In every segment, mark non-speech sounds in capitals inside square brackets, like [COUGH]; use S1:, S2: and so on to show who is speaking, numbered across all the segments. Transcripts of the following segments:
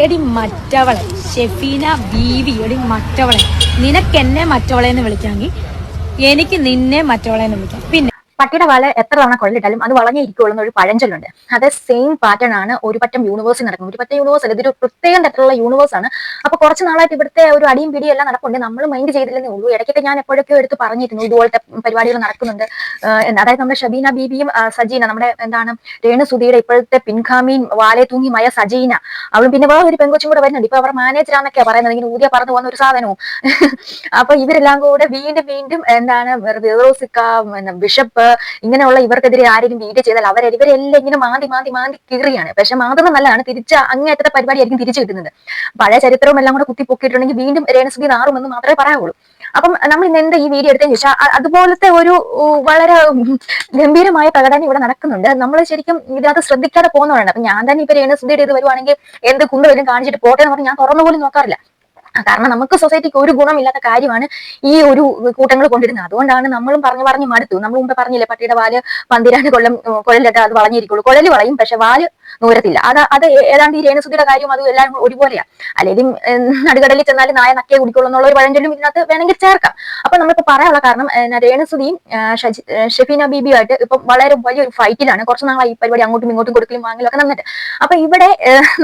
S1: എടി മറ്റവളെ ഷെഫീന ബീവി എടി മറ്റവളെ. നിനക്കെന്നെ മറ്റവളെ എന്ന് വിളിക്കാമെങ്കിൽ എനിക്ക് നിന്നെ മറ്റവളെ എന്ന് വിളിക്കാം. പിന്നെ
S2: പട്ടിയുടെ വല എത്ര തവണ കൊള്ളിട്ടാലും അത് വളഞ്ഞേ ഇരിക്കുള്ളൂ എന്നൊരു പഴഞ്ചൊല്ലുണ്ട്. അത് സെയിം പാറ്റേൺ ആണ് ഒരു പറ്റം യൂണിവേഴ്സിൽ നടക്കുന്നത്. ഒരു പറ്റം യൂണിവേഴ്സ് അല്ല ഇതൊരു പ്രത്യേകം തരത്തിലുള്ള യൂണിവേഴ്സ് ആണ്. അപ്പൊ കുറച്ച് നാളായിട്ട് ഇവിടുത്തെ ഒരു അടിയും പിടിയും എല്ലാം നടക്കുന്നുണ്ട് നമ്മൾ മൈൻഡ് ചെയ്തില്ലെന്നേ ഉള്ളൂ. ഇടയ്ക്കൊക്കെ ഞാൻ എപ്പോഴൊക്കെ എടുത്ത് പറഞ്ഞിരുന്നു ഇതുപോലത്തെ പരിപാടികൾ നടക്കുന്നുണ്ട്. അതായത് നമ്മുടെ ഷബീന ബീബിയും സജീന നമ്മുടെ എന്താണ് രേണുസുധിയുടെ ഇപ്പോഴത്തെ പിൻഖാമിയും വാലെ തൂങ്ങി മയ സജീന അവളും പിന്നെ വേറെ ഒരു പെങ്കൊച്ചും കൂടെ വരുന്നുണ്ട്. ഇപ്പൊ അവർ മാനേജറാന്നൊക്കെ പറയുന്നത്. ഇങ്ങനെ ഊതിയ പറഞ്ഞു പോകുന്ന ഒരു സാധനവും. [LAUGHS] അപ്പൊ ഇവരെല്ലാം കൂടെ വീണ്ടും വീണ്ടും എന്താണ് ഫിറോസിക്ക ബിഷപ്പ് ഇങ്ങനെയുള്ള ഇവർക്കെതിരെ ആരെങ്കിലും വീഡിയോ ചെയ്താൽ അവരെ ഇവരെല്ലാം ഇങ്ങനെ മാന്തി മാന്തി മാന്തി കീറിയാണ്. പക്ഷെ മാന്തുന്നത് നല്ലതാണ്. തിരിച്ച അങ്ങേറ്റത്തെ പരിപാടിയായിരിക്കും തിരിച്ചു കിട്ടുന്നത്. പഴയ ചരിത്രവും എല്ലാം കൂടെ കുത്തി പൊക്കിയിട്ടുണ്ടെങ്കിൽ വീണ്ടും രേണസുദ്ധി നാറുമെന്ന് മാത്രമേ പറയാവുള്ളൂ. അപ്പം നമ്മൾ ഇന്ന് എന്താ ഈ വീഡിയോ എടുത്തതിന് ശേഷം അതുപോലത്തെ ഒരു വളരെ ഗംഭീരമായ പ്രകടനം ഇവിടെ നടക്കുന്നുണ്ട്. നമ്മൾ ശരിക്കും ഇതിനകത്ത് ശ്രദ്ധിക്കാതെ പോകുന്നവരാണ്. അപ്പൊ ഞാൻ തന്നെ ഇപ്പൊ രേണസുദ്ധിയുടെ ഇത് വരുവാണെങ്കിൽ എന്ത് കുണ്ടുവരും കാണിച്ചിട്ട് പോട്ടെ എന്ന് പറഞ്ഞാൽ ഞാൻ തുറന്നു പോലും നോക്കാറില്ല. കാരണം നമുക്ക് സൊസൈറ്റിക്ക് ഒരു ഗുണമില്ലാത്ത കാര്യമാണ് ഈ ഒരു കൂട്ടങ്ങൾ കൊണ്ടിരുന്നത്. അതുകൊണ്ടാണ് നമ്മളും പറഞ്ഞു പറഞ്ഞു മടുത്തു. നമ്മൾ മുമ്പ് പറഞ്ഞില്ലേ പട്ടിയുടെ വാൽ പന്തിരാണ്ട് കൊല്ലം ഉം, അത് വളഞ്ഞിരിക്കുള്ളൂ. കൊഴൽ വളയും പക്ഷെ വാൽ നൂരത്തില്ല അത് അത് ഏതാണ്ട് ഈ രേണുസുതിയുടെ കാര്യം അതും എല്ലാം ഒരുപോലെയാ. അല്ലെങ്കിൽ നടുകടലിൽ ചെന്നാൽ നായ നക്കേ കുടിക്കുള്ളൂ എന്നുള്ള ഒരു പഴഞ്ചൊല്ലും ഇതിനകത്ത് വേണമെങ്കിൽ ചേർക്കാം. അപ്പൊ നമ്മളിപ്പോ പറയാനുള്ള കാരണം രേണുസുതിയും ഷെഫീന ബീബിയുമായിട്ട് ഇപ്പൊ വളരെ വലിയൊരു ഫൈറ്റിലാണ്. കുറച്ച് നാളായി ഈ പരിപാടി അങ്ങോട്ടും ഇങ്ങോട്ടും കൊടുക്കലും വാങ്ങലും ഒക്കെ നിന്നിട്ട് അപ്പൊ ഇവിടെ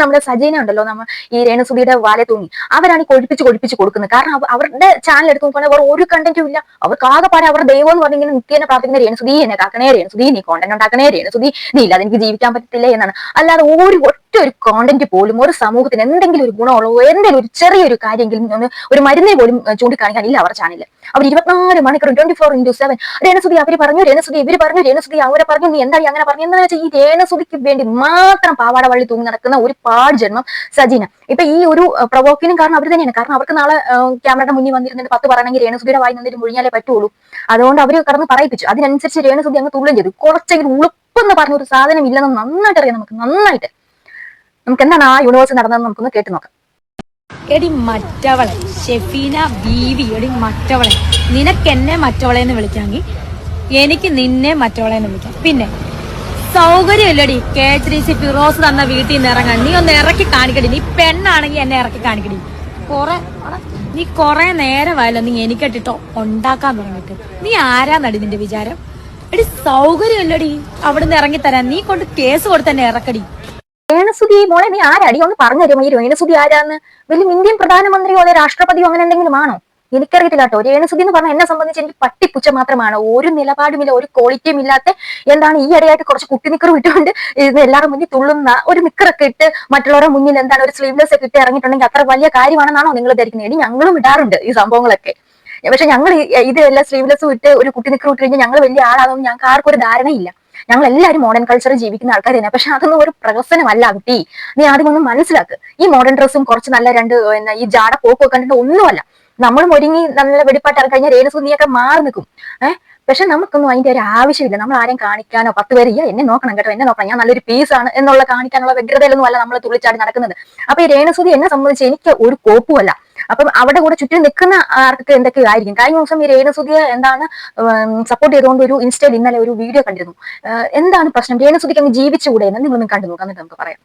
S2: നമ്മുടെ സജീന ഉണ്ടല്ലോ നമ്മൾ ഈ രേണുസുതിയുടെ വാലെ തൂങ്ങി. അവരാണ് ഈ കൊഴിപ്പിച്ച് കൊഴിപ്പിച്ച് കൊടുക്കുന്നത്. കാരണം അവരുടെ ചാനൽ എടുത്ത് നോക്കുകയാണെങ്കിൽ വേറെ ഒരു കണ്ടന്റും ഇല്ല. അവർക്ക് ആകെ പാടെ അവരുടെ ദൈവം എന്ന് പറഞ്ഞിങ്ങനെ നിത്യേനെ പ്രാർത്ഥിക്കുന്ന രേണുസുതി എന്നെ കാക്കണേ രേണുസുതി നീ കോണ്ടന്റ് ഉണ്ടാക്കണേ രേണുസുതി നീ ഇല്ല അതെനിക്ക് ജീവിക്കാൻ പറ്റത്തില്ല എന്നാണ്. അല്ലാതെ ഒരു ഒറ്റ ഒരു കോണ്ടന്റ് പോലും ഒരു സമൂഹത്തിന് എന്തെങ്കിലും ഒരു ഗുണമുള്ളോ എന്തെങ്കിലും ഒരു ചെറിയൊരു കാര്യമെങ്കിലും ഒന്ന് ഒരു മരുന്നേ പോലും ചൂണ്ടിക്കാണിക്കാനില്ല അവർ ചാനൽ അവർ ഇരുപത്തിനാല് മണിക്കൂർ ട്വന്റി ഫോർ ഇന്റു സെവൻ രേണസുതി അവർ പറഞ്ഞു രേണസുതി ഇവർ പറഞ്ഞു രേണസുതി അവരെ പറഞ്ഞു നീ എന്താ അങ്ങനെ പറഞ്ഞു? എന്താ വെച്ചാൽ ഈ രേണസുതിക്ക് വേണ്ടി മാത്രം പാവാട വള്ളി തൂങ്ങി നടക്കുന്ന ഒരു പാട് ജന്മം സജീന. ഇപ്പൊ ഈ ഒരു പ്രവോക്കിനും കാരണം അവർ തന്നെയാണ്. കാരണം അവർക്ക് നാളെ ക്യാമറയുടെ മുന്നിൽ വന്നിരുന്നിട്ട് പത്ത് പറയണമെങ്കിൽ രേണസുതിയുടെ വായി നിന്നിട്ട് മുഴിഞ്ഞാലേ പറ്റുള്ളൂ. അതുകൊണ്ട് അവർ കടന്ന് പറയിപ്പിച്ചു. അതിനനുസരിച്ച് രേണസുതി അങ്ങ് തുള്ളും ചെയ്തു. കുറച്ചെങ്കിലും ഉളുപ്പെന്ന് പറഞ്ഞ ഒരു സാധനം ഇല്ലെന്ന് നന്നായിട്ട് അറിയാം നമുക്ക് നന്നായിട്ട്. നമുക്ക് എന്താണ് ആ യൂണിവേഴ്സ് നടന്നതെന്ന് നമുക്കൊന്ന് കേട്ട് നോക്കാം.
S1: എടി മറ്റവളെ ഷെഫീന ബീവി എടി മറ്റവളെ. നിനക്ക് എന്നെ മറ്റവളെ എന്ന് വിളിക്കാമെങ്കിൽ എനിക്ക് നിന്നെ മറ്റവളെ എന്ന് വിളിക്കാം. പിന്നെ സൗകര്യമില്ലടി കെ എച്ച് സി ഫിറോസ് തന്ന വീട്ടിൽ നിന്ന് ഇറങ്ങാൻ. നീ ഒന്ന് ഇറക്കി കാണിക്കടി. നീ പെണ്ണാണെങ്കിൽ എന്നെ ഇറക്കി കാണിക്കടി. കൊറേ നീ കൊറേ നേരമായല്ലോ നീ എനിക്കിട്ടിട്ടോ ഉണ്ടാക്കാൻ തുടങ്ങിയിട്ട്. നീ ആരാന്നടി നിന്റെ വിചാരം? എടി സൗകര്യമല്ലടി. അവിടുന്ന് ഇറങ്ങി തരാൻ. നീ കൊണ്ട് കേസ് കൊടുത്തന്നെ ഇറക്കടി.
S2: രേണസുതി മോളെ നീ ആരാടി ഒന്ന് പറഞ്ഞു തരുമോ? ഈ രേണസുതി ആരാന്ന്? വലിയ ഇന്ത്യൻ പ്രധാനമന്ത്രിയോ അല്ലെ രാഷ്ട്രപതിയോ അങ്ങനെ എന്തെങ്കിലും ആണോ? എനിക്കറിയത്തില്ല കേട്ടോ രേണസുതി എന്ന് പറഞ്ഞാൽ എന്നെ സംബന്ധിച്ച് എനിക്ക് പട്ടിപ്പുച്ച മാത്രമാണ്. ഒരു നിലപാടുമില്ല ഒരു ക്വാളിറ്റിയും ഇല്ലാത്ത എന്താണ് ഈ ഇടയായിട്ട് കുറച്ച് കുട്ടി വിട്ടുകൊണ്ട് ഇത് എല്ലാവരും മുന്നിൽ തുള്ളുന്ന ഒരു നിക്കറൊക്കെ ഇട്ട് മറ്റുള്ളവരുടെ മുന്നിൽ എന്താണ് ഒരു സ്ലീവ്ലെസ് ഒക്കെ ഇട്ട് ഇറങ്ങിയിട്ടുണ്ടെങ്കിൽ അത്ര വലിയ കാര്യമാണെന്നാണോ നിങ്ങൾ ധരിക്കുന്നത്? ഇനി ഞങ്ങളും ഇടാറുണ്ട് ഈ സംഭവങ്ങളൊക്കെ. പക്ഷെ ഞങ്ങൾ ഇതെല്ലാം എല്ലാ സ്ലീവ്ലെസ്സും ഇട്ട് ഒരു കുട്ടി നിക്കർ ഇട്ട് കഴിഞ്ഞാൽ ഞങ്ങൾ വലിയ ആളാണെന്ന് ഞങ്ങൾക്ക് ആർക്കും ഒരു ധാരണയില്ല. ഞങ്ങൾ എല്ലാവരും മോഡേൺ കൾച്ചർ ജീവിക്കുന്ന ആൾക്കാർ തന്നെ പക്ഷെ അതൊന്നും ഒരു പ്രഹസനമല്ല കുട്ടി. നീ ആദ്യം ഒന്ന് മനസ്സിലാക്ക്. ഈ മോഡേൺ ഡ്രസ്സും കുറച്ച് നല്ല രണ്ട് എന്നാ ഈ ജാട പോക്കൊക്കെ കണ്ടിട്ട് ഒന്നുമല്ല. നമ്മൾ ഒരുങ്ങി നല്ല വെടിപ്പാട്ട് ഇറങ്ങി കഴിഞ്ഞാൽ രേണസുനിയൊക്കെ മാറി നിൽക്കും. ഏഹ് പക്ഷെ നമുക്കൊന്നും അതിന്റെ ഒരു ആവശ്യമില്ല. നമ്മൾ ആരെയും കാണിക്കാനോ പത്ത് പേര് "യ്യ, എന്നെ നോക്കണം കേട്ടോ എന്നെ നോക്കണം ഞാൻ നല്ലൊരു പീസ് ആണ് എന്നുള്ള കാണിക്കാനുള്ള വ്യഗ്രതയിലൊന്നും അല്ല നമ്മൾ തുള്ളിച്ചാടി നടക്കുന്നത്. അപ്പൊ ഈ രേണസുതി എന്നെ സംബന്ധിച്ച് എനിക്ക് ഒരു കോപ്പുമല്ല അപ്പം അവിടെ കൂടെ ചുറ്റും നിൽക്കുന്ന ആർക്ക് എന്തൊക്കെയോ ആയിരിക്കും? കഴിഞ്ഞ ദിവസം ഈ രേണസുതിയെ എന്താണ് സപ്പോർട്ട് ചെയ്തുകൊണ്ട് ഒരു ഇൻസ്റ്റയിൽ ഇന്നലെ ഒരു വീഡിയോ കണ്ടിരുന്നു. എന്താണ് പ്രശ്നം? രേണസുതിക്ക് അങ്ങ് ജീവിച്ചുകൂടെ എന്ന് നിങ്ങളൊന്നും കണ്ടു നോക്കാം എന്നിട്ട് നമുക്ക് പറയാം.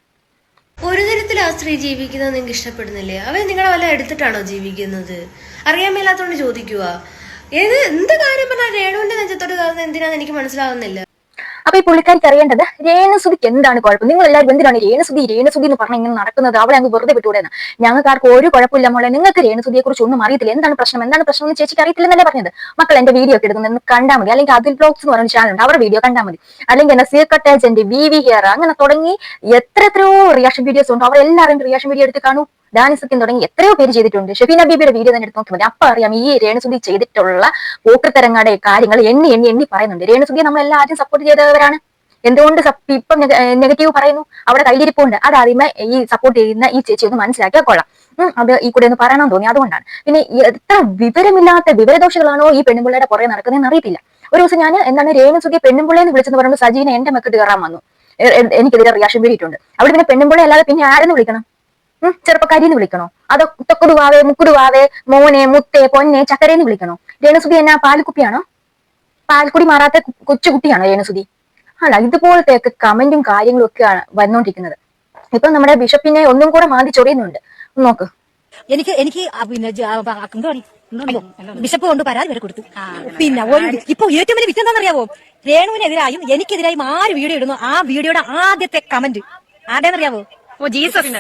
S3: ഒരു തരത്തിൽ സ്ത്രീ ജീവിക്കുന്നത് നിങ്ങൾക്ക് ഇഷ്ടപ്പെടുന്നില്ലേ? അവൻ നിങ്ങളെ വല്ല എടുത്തിട്ടാണോ ജീവിക്കുന്നത്? അറിയാൻ മേലാത്തോണ്ട് ചോദിക്കുക ഏത് എന്ത് കാര്യം പറഞ്ഞാൽ രേണുവിന്റെ നെഞ്ചത്തോട് കാരണം എന്തിനാന്ന് എനിക്ക് മനസ്സിലാവുന്നില്ല.
S2: അപ്പൊ ഈ പുള്ളിക്കാരിക്ക് അറിയേണ്ടത് രേണസുതിക്ക് എന്താണ് കുഴപ്പം? നിങ്ങൾ എല്ലാവരും എന്തിനാണ് രേണസുതി രേണസുതി എന്ന് പറഞ്ഞ ഇങ്ങനെ നടക്കുന്നത്? അവളെ അങ്ങ് വെറുതെ വിട്ടുകൂടെന്ന് ഞങ്ങൾക്ക് ആർക്കും ഒരു കുഴപ്പമില്ല മോളെ. നിങ്ങൾക്ക് രേണസുതിയെ കുറിച്ച് ഒന്നും അറിയത്തില്ല. എന്താണ് പ്രശ്നം? എന്താണ് പ്രശ്നം എന്ന് ചേച്ചിക്ക് അറിയത്തില്ലെന്നല്ലേ പറഞ്ഞത്? മക്കൾ എന്റെ വീഡിയോ ഒക്കെ എടുക്കുന്നത് കണ്ടാൽ മതി. അല്ലെങ്കിൽ അതിൽ ബ്ലോഗ്സ് എന്ന് പറഞ്ഞ ചാനൽ ഉണ്ട്. അവരുടെ വീഡിയോ കണ്ടാൽ മതി. അല്ലെങ്കിൽ എന്നെ secret agent V V here അങ്ങനെ തുടങ്ങി എത്ര എത്രയോ റിയാക്ഷൻ വീഡിയോസ് ഉണ്ട്. അവരെല്ലാവരും റിയാക്ഷൻ വീഡിയോ എടുത്ത് കാണൂ. ഡാനി തുടങ്ങി എത്രയോ പേര് ചെയ്തിട്ടുണ്ട്. ഷെഫീന ബീബിയുടെ വീഡിയോ തന്നെ എടുത്ത് നോക്കി മതി. അപ്പൊ അറിയാം ഈ രേണുസുതി ചെയ്തിട്ടുള്ള പോക്കൃത്തരങ്ങളുടെ കാര്യങ്ങൾ എണ്ണി എണ്ണി എണ്ണി പറയുന്നുണ്ട്. രേണുസുതിയെ നമ്മൾ എല്ലാവരും സപ്പോർട്ട് ചെയ്തവരാണ്. എന്തുകൊണ്ട് ഇപ്പം നെഗറ്റീവ് പറയുന്നു? അവിടെ കയ്യിലിരിപ്പുണ്ട്. അത് ആദ്യമേ ഈ സപ്പോർട്ട് ചെയ്യുന്ന ഈ ചേച്ചി ഒന്ന് മനസ്സിലാക്കിയാൽ കൊള്ളാം. അത് ഈ കൂടെ ഒന്ന് പറയണമെന്ന് തോന്നി. അതുകൊണ്ടാണ്. പിന്നെ എത്ര വിവരമില്ലാത്ത വിവരദോഷികളാണോ ഈ പെണ്ണുപിള്ളയുടെ പുറകെ നടക്കുന്നതെന്ന് അറിയത്തില്ല. ഒരു ദിവസം ഞാൻ എന്താണ് രേണുസുഖി പെണ്ണുപിള്ളയെന്ന് വിളിച്ചെന്ന് പറയുമ്പോൾ സജീന എന്റെ മക്കിട്ട് കയറാൻ വന്നു. എനിക്കെതിരെ റിയാക്ഷൻ വേണ്ടിയിട്ടുണ്ട്. അവിടെ പിന്നെ പെണ്ണുപിള്ളയെ അല്ലാതെ പിന്നെ ആരെന്ന് വിളിക്കണം? ചെറുപ്പക്കാരിന്ന് വിളിക്കണോ? അതോ തൊക്കുടുവാവേ മുക്കുടുവാവേ മോനെ മുത്തേ പൊന്നെ ചക്കരേന്ന് വിളിക്കണോ? രേണുസുതി എന്നാ പാൽക്കുപ്പിയാണോ? പാൽക്കുടി മാറാത്ത കൊച്ചുകുട്ടിയാണോ രേണുസുതി? അല്ല ഇതുപോലത്തെ ഒക്കെ കമന്റും കാര്യങ്ങളും ഒക്കെയാണ് വന്നുകൊണ്ടിരിക്കുന്നത് ഇപ്പൊ നമ്മുടെ ബിഷപ്പിനെ ഒന്നും കൂടെ മാന്തി ചൊറിയുന്നുണ്ട്. നോക്ക്.
S4: എനിക്ക് എനിക്ക് പിന്നെ ബിഷപ്പ് കൊണ്ട് പരാതി വരെ കൊടുത്തു. പിന്നെ ഇപ്പൊ ഏറ്റവും വലിയ വിറ്റ് എന്താണെന്നറിയാവോ രേണുവിനെതിരായും എനിക്കെതിരായും ആര് വീഡിയോ ഇടുന്നു? ആ വീഡിയോയുടെ ആദ്യത്തെ കമന്റ്. ആരുടെന്നറിയാവോ oh Jesus.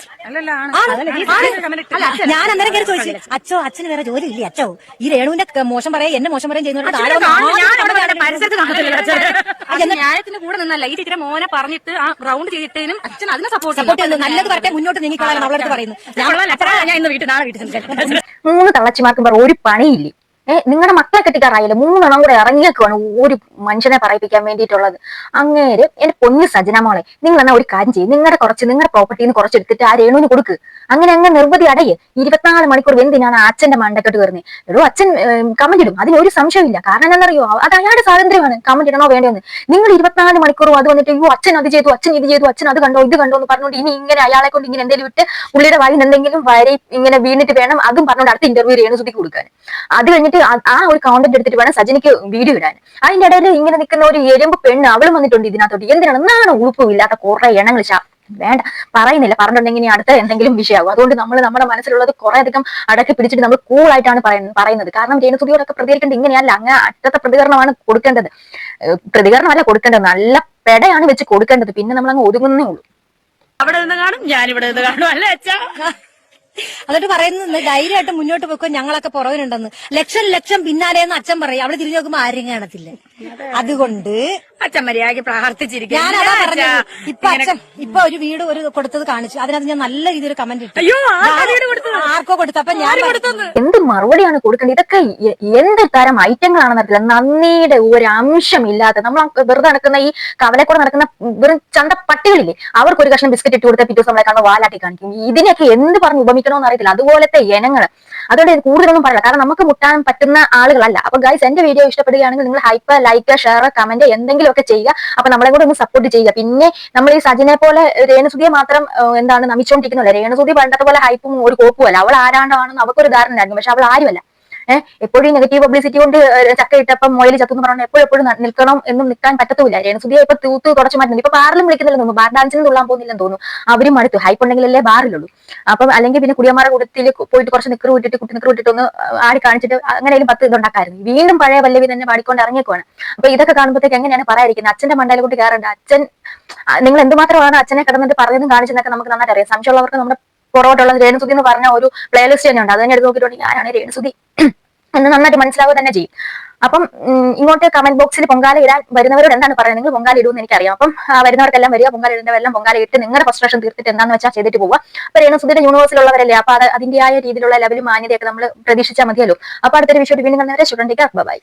S4: ഞാൻ അന്നേരം കയറി ചോദിച്ചു അച്ഛോ അച്ഛന് വേറെ ജോലി ഇല്ലേ അച്ഛോ? ഈ രേണുവിന്റെ മോശം പറയാ എന്നെ മോശം പറയാൻ ചെയ്യുന്നവരുടെ
S5: ന്യായത്തിന്റെ കൂടെ നിന്നല്ല. ഈ ടീച്ചറെ മോനെ പറഞ്ഞിട്ട് ആ റൗണ്ട് ചെയ്തിട്ടേനും അച്ഛൻ അതിനെ സപ്പോർട്ട്
S4: സപ്പോർട്ട് നല്ലത് പറട്ടെ മുന്നോട്ട് നീങ്ങിക്കളാൻ അവളടുത്ത് പറയുന്നു. ഞാൻ
S5: ഇന്ന് വീട്ടിൽ നാളെ വീട്ടിൽ [LAUGHS]
S2: മൂന്ന് തള്ളച്ചിമാർക്കും ഒരു പണിയില്ലേ. നിങ്ങളുടെ മക്കളെ കെട്ടിക്കാറായില്ല മൂന്നെണ്ണം കൂടെ ഇറങ്ങിയേക്കുവാണ് ഒരു മനുഷ്യനെ പറയിപ്പിക്കാൻ വേണ്ടിയിട്ടുള്ളത്. അങ്ങേര് എന്റെ പൊന്നു സജന മോളെ നിങ്ങൾ എന്നാ ഒരു കാര്യം ചെയ്യും. നിങ്ങളുടെ കുറച്ച് നിങ്ങളുടെ പ്രോപ്പർട്ടിന്ന് കുറച്ച് എടുത്തിട്ട് ആ രേണുവിന് കൊടുക്ക്. അങ്ങനെ അങ്ങ് നിർവധി അടയ്. ഇരുപത്തിനാല് മണിക്കൂർ എന്തിനാണ് അച്ഛന്റെ മണ്ടക്കെട്ട് വരുന്നത് എടോ അച്ഛൻ കമന്റ് ഇടും. അതിന് ഒരു സംശയമില്ല കാരണം എന്താണെന്നറിയോ? അത് അയാളുടെ സ്വാതന്ത്ര്യമാണ്. കമന്റ് ഇടണോ വേണ്ടോന്ന് നിങ്ങൾ ഇരുപത്തിനാല് മണിക്കൂറും അത് വന്നിട്ട് അയ്യോ അച്ഛൻ അത് ചെയ്തു അച്ഛൻ ഇത് ചെയ്തു അച്ഛൻ അത് കണ്ടോ ഇത് കണ്ടോ എന്ന് പറഞ്ഞുകൊണ്ട് ഇനി ഇങ്ങനെ അയാളെ കൊണ്ട് ഇങ്ങനെ എന്തെങ്കിലും വിട്ട് പുള്ളിയുടെ വായിൽ എന്തെങ്കിലും വരെ ഇങ്ങനെ വീണിട്ട് വേണം അതും പറഞ്ഞുകൊണ്ട് അടുത്ത ഇന്റർവ്യൂ രേണു സുധിക്ക് കൊടുക്കാൻ. അത് കഴിഞ്ഞിട്ട് ആ- ഒരു കോണ്ടന്റ് എടുത്തിട്ട് വേണം സജിനിക്ക് വീഡിയോ ഇടാൻ. അതിന്റെ ഇടയിൽ ഇങ്ങനെ നിൽക്കുന്ന ഒരു എരുമ്പ് പെണ്ണ് അവളും വന്നിട്ടുണ്ട് ഇതിനകത്തോട്ട്. എന്തിനാണ്? എന്നാണ് ഉളുപ്പില്ലാത്ത കുറെ എണ്ണങ്ങൾ വേണ്ട. പറയുന്നില്ല. പറഞ്ഞിട്ടുണ്ടെങ്കിൽ ഇനി അടുത്ത എന്തെങ്കിലും വിഷയമാകും. അതുകൊണ്ട് നമ്മൾ നമ്മുടെ മനസ്സിലുള്ളത് കുറെ അധികം അടക്കി പിടിച്ചിട്ട് നമ്മൾ കൂൾ ആയിട്ടാണ് പറയുന്നത് പറയുന്നത്. കാരണം രേണുസുതിയോടൊക്കെ പ്രതികരിക്കേണ്ടത് ഇങ്ങനെയല്ല. അങ്ങനെ അറ്റത്തെ പ്രതികരണമാണ് കൊടുക്കേണ്ടത്. പ്രതികരണമല്ല കൊടുക്കേണ്ടത്. നല്ല പെടയാണ് വെച്ച് കൊടുക്കേണ്ടത്. പിന്നെ നമ്മൾ അങ്ങ് ഒതുങ്ങുന്നേ ഉള്ളൂ.
S5: അവിടെ നിന്ന് കാണും. ഞാനിവിടെ നിന്ന് കാണും. അല്ലേ അച്ഛാ?
S4: എന്നിട്ട് പറയുന്നത് ധൈര്യമായിട്ട് മുന്നോട്ട് പോയിക്കോ ഞങ്ങളൊക്കെ പുറകിലുണ്ടെന്ന്. ലക്ഷം ലക്ഷം പിന്നാലെന്ന് അച്ഛൻ പറയും. അവിടെ തിരിഞ്ഞു നോക്കുമ്പോ ആരും കാണത്തില്ല? അതുകൊണ്ട്
S5: അച്ഛൻ മര്യാദയ്ക്ക് പ്രാർത്ഥിച്ചിരിക്കും
S4: ഞാനതാ പറഞ്ഞത്. ഇപ്പൊ അച്ഛൻ ഇപ്പൊ ഒരു വീട് ഒരു കൊടുത്തത് കാണിച്ചു. അതിനകത്ത് ഞാൻ നല്ല രീതിയിൽ കമന്റ് ഇട്ടു.
S5: അയ്യോ, ആർക്കാ വീട് കൊടുത്തത്?
S4: ആർക്കോ ഞാൻ
S2: എന്ത് മറുപടിയാണ് കൊടുക്കേണ്ടത്? ഇതൊക്കെ എ- എന്ത് തരം ഐറ്റങ്ങളാണെന്ന് അറിയില്ല നന്ദിയുടെ ഒരു അംശം ഇല്ലാത്ത നമ്മൾ ആ വെറുതെ നടക്കുന്ന ഈ കവലക്കൂടെ നടക്കുന്ന വെറും ചന്ത പട്ടികളില്ലേ? അവർക്ക് ഒരു കഷ്ണം ബിസ്ക്കറ്റ് ഇട്ട് കൊടുത്ത പിറ്റേ ദിവസം നമ്മളെ കാണുമ്പോൾ വാലാട്ടി കാണിക്കും. ഇതിനൊക്കെ എന്ത് പറഞ്ഞ് ഉപമിക്കണമെന്ന് അറിയത്തില്ല. അതുപോലത്തെ ഇനങ്ങൾ അതുകൊണ്ട് കൂടുതലൊന്നും പറയില്ല. കാരണം നമുക്ക് മുട്ടാൻ പറ്റുന്ന ആളുകളല്ല. അപ്പൊ ഗൈസ് എന്റെ വീഡിയോ ഇഷ്ടപ്പെടുകയാണെങ്കിൽ നിങ്ങൾ ഹൈപ്പ് ലൈക്ക് ഷെയർ കമന്റ് എന്തെങ്കിലും ഒക്കെ ചെയ്യുക. അപ്പൊ നമ്മളെ കൂടെ ഒന്ന് സപ്പോർട്ട് ചെയ്യുക. പിന്നെ നമ്മൾ ഈ സജിനെ പോലെ രേണുസുതിയെ മാത്രം എന്താണ് നമിച്ചുകൊണ്ടിരിക്കുന്നില്ല രേണുസുതി പണ്ടത്തെ പോലെ ഹൈപ്പും ഒരു കോപ്പുമല്ല അവൾ ആരാണ്ടാണെന്ന് അവർക്കൊരു ധാരണ ഉണ്ടായിരുന്നു. പക്ഷെ അവൾ ആരുമല്ല. എപ്പോഴും നെഗറ്റീവ് പബ്ലിസിറ്റി കൊണ്ട് ചക്ക ഇട്ടപ്പം മൊയിൽ ചത്തു എന്ന് പറഞ്ഞാൽ എപ്പോഴും എപ്പോഴും ന- നിൽക്കണം എന്നും നിൽക്കാൻ പറ്റത്തില്ല രേണുസുതിയെ ഇപ്പൊ തൂത്ത് തുടച്ചു മാറ്റുന്നു ഇപ്പൊ ബാറിലും വിളിക്കുന്നില്ലെന്ന് തോന്നുന്നു. ബാർ ഡാൻസിന് തുള്ളാൻ പോകുന്നില്ലെന്ന് തോന്നുന്നു. അവരും മടുത്തു. ഹൈപ്പ് ഉണ്ടെങ്കിലല്ലേ ബാറിലുള്ളൂ. അപ്പം അല്ലെങ്കിൽ പിന്നെ കുടിയന്മാരുടെ കൂട്ടത്തിൽ പോയിട്ട് കുറച്ച് നിക്കറ് വിട്ടിട്ട് കുട്ടി നിക്കറ് വിട്ടിട്ട് ഒന്ന് ആടി കാണിച്ചിട്ട് അങ്ങനെയും പത്ത് ഇതുണ്ടാക്കായിരുന്നു വീണ്ടും പഴയ പല്ലവി തന്നെ പാടിക്കൊണ്ട് ഇറങ്ങിയേക്കുവാണ്. അപ്പൊ ഇതൊക്കെ കാണുമ്പോഴത്തേക്ക് എങ്ങനെയാണ് പറയാതിരിക്കുന്നത്? അച്ഛന്റെ മണ്ടയിൽ കൊണ്ട് കയറേണ്ട. അച്ഛൻ നിങ്ങൾ എന്തുമാത്രമാണ് അച്ഛനെ കിടന്നിട്ട് പറഞ്ഞതും കാണിച്ചെന്നൊക്കെ നമുക്ക് നന്നായിട്ട് അറിയാം. സംശയമുള്ളവർക്ക് നമ്മുടെ പുറകോട്ടുള്ള രേണുസുതി എന്ന് പറഞ്ഞ ഒരു പ്ലേലിസ്റ്റ് തന്നെ ഉണ്ട് അത് തന്നെ എടുത്ത് നോക്കിയിട്ടുണ്ടെങ്കിൽ ആരാണ് രേണുസുതി എന്ന് നന്നായിട്ട് മനസ്സിലാവുക തന്നെ ചെയ്യും. അപ്പം ഇങ്ങോട്ട് കമന്റ് ബോക്സിൽ പൊങ്കാല ഇടാൻ വരുന്നവരോട് എന്താണ് പറയുന്നത് നിങ്ങൾ പൊങ്കാല ഇടുമെന്ന് എനിക്കറിയാം. അപ്പം വരുന്നവർക്കെല്ലാം വരിക പൊങ്കാല ഇടുന്നവരെല്ലാം പൊങ്കാല ഇട്ട് നിങ്ങളുടെ ഫ്രസ്ട്രേഷൻ തീർത്തിട്ട് എന്താണെന്ന് വെച്ചാൽ ചെയ്തിട്ട് പോവുക. അപ്പൊ രേണുസുതിയുടെ യൂണിവേഴ്സിലുള്ളവരല്ലേ അപ്പൊ അത് അതിന്റെയായ രീതിയിലുള്ള ലെവലും മാന്യതയൊക്കെ നമ്മൾ പ്രതീക്ഷിച്ചാൽ മതിയല്ലോ. അപ്പൊ അടുത്തൊരു വിഷയം വീണ്ടും കണ്ടവരെ സ്റ്റുഡന്റ് ബൈ